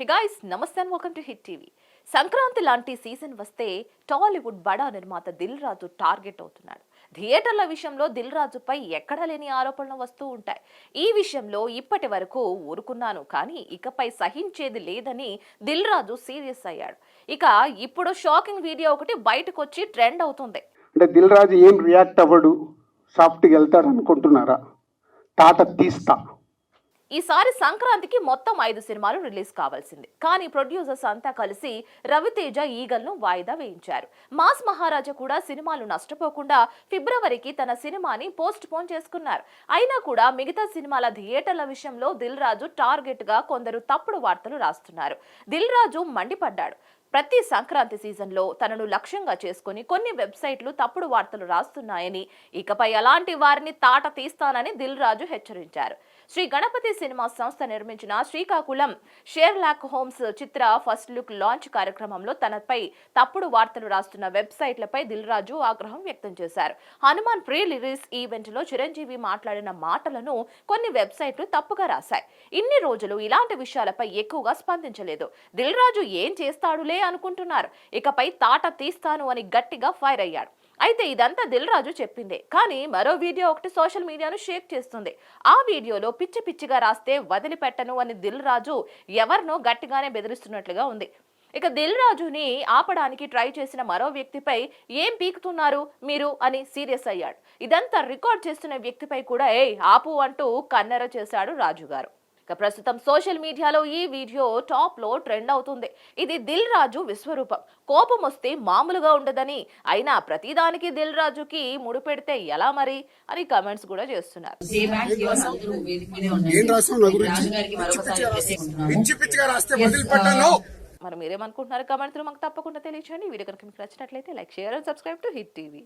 హే guys నమస్తే and welcome to hit TV Sankranti లాంటి season వస్తే టాలీవుడ్ బడా నిర్మాత దిల్ రాజు టార్గెట్ అవుతున్నాడు. థియేటర్ల విషయంలో దిల్ రాజుపై ఎక్కడా లేని ఆరోపణలు వస్తూ ఉంటాయి. ఈ విషయంలో ఇప్పటి వరకు ఊరుకున్నాను కానీ ఇకపై సహించేది లేదని దిల్ రాజు సీరియస్ అయ్యాడు. ఇక ఇప్పుడు షాకింగ్ వీడియో ఒకటి బయటకు వచ్చి ట్రెండ్ అవుతుంది. అంటే దిల్ రాజు ఏం రియాక్ట్ అవ్వడు సాఫ్ట్గా వెళ్తాడు అనుకుంటున్నారా? తాత తీస్తా. ఈసారి సంక్రాంతికి మొత్తం ఐదు సినిమాలు రిలీజ్ కావాల్సింది. కానీ ప్రొడ్యూసర్స్ అంతా కలిసి రవితేజ ఈగల్ను వాయిదా వేయించారు. మాస్ మహారాజా కూడా సినిమాలు నష్టపోకుండా ఫిబ్రవరికి తన సినిమాని పోస్ట్ పోన్ చేసుకున్నారు. అయినా కూడా మిగతా సినిమాల థియేటర్ల విషయంలో దిల్ రాజు టార్గెట్గా కొందరు తప్పుడు వార్తలు రాస్తున్నారు. దిల్ రాజు మండిపడ్డాడు. ప్రతి సంక్రాంతి సీజన్లో తనను లక్ష్యంగా చేసుకుని కొన్ని వెబ్సైట్లు తప్పుడు వార్తలు రాస్తున్నాయని ఇకపై అలాంటి వారిని తాట తీస్తానని దిల్ రాజు హెచ్చరించారు. శ్రీ గణపతి సినిమా సంస్థ నిర్మించిన శ్రీకాకుళం షేర్లాక్ హోమ్స్ చిత్ర ఫస్ట్ లుక్ లాంచ్ కార్యక్రమంలో తనపై తప్పుడు వార్తలు రాస్తున్న వెబ్సైట్లపై దిల్ రాజు ఆగ్రహం వ్యక్తం చేశారు. హనుమాన్ ప్రీ రిలీజ్ ఈవెంట్లో చిరంజీవి మాట్లాడిన మాటలను కొన్ని వెబ్సైట్లు తప్పుగా రాశాయి. ఇన్ని రోజులు ఇలాంటి విషయాలపై ఎక్కువగా స్పందించలేదు. దిల్ రాజు ఏం చేస్తాడులే అనుకుంటున్నారు. ఇకపై తాట తీస్తాను అని గట్టిగా ఫైర్ అయ్యాడు. అయితే ఇదంతా దిల్ రాజు చెప్పిందే. కానీ మరో వీడియో ఒకటి సోషల్ మీడియాను షేక్ చేస్తుంది. ఆ వీడియోలో పిచ్చి పిచ్చిగా రాస్తే వదిలిపెట్టను అని దిల్ రాజు ఎవరినో గట్టిగానే బెదిరిస్తున్నట్లుగా ఉంది. ఇక దిల్ రాజుని ఆపడానికి ట్రై చేసిన మరో వ్యక్తిపై ఏం పీకుతున్నారు మీరు అని సీరియస్ అయ్యాడు. ఇదంతా రికార్డ్ చేస్తున్న వ్యక్తిపై కూడా ఏ ఆపు అంటూ కన్నెర చేశాడు రాజు గారు ఇక ప్రస్తుతం సోషల్ మీడియాలో ఈ వీడియో టాప్లో ట్రెండ్ అవుతుంది. ఇది దిల్ రాజు విశ్వరూపం. కోపం వస్తే మామూలుగా ఉండదని. అయినా ప్రతిదానికి దిల్ రాజుకి ముడిపెడితే ఎలా మరి అని కమెంట్స్ కూడా చేస్తున్నారు. మరి మీరేమనుకుంటున్నారు కమెంట్స్ మాకు తప్పకుండా తెలియచేయండి. వీడియో కనుక మీకు నచ్చినట్లయితే like share and subscribe to hit TV.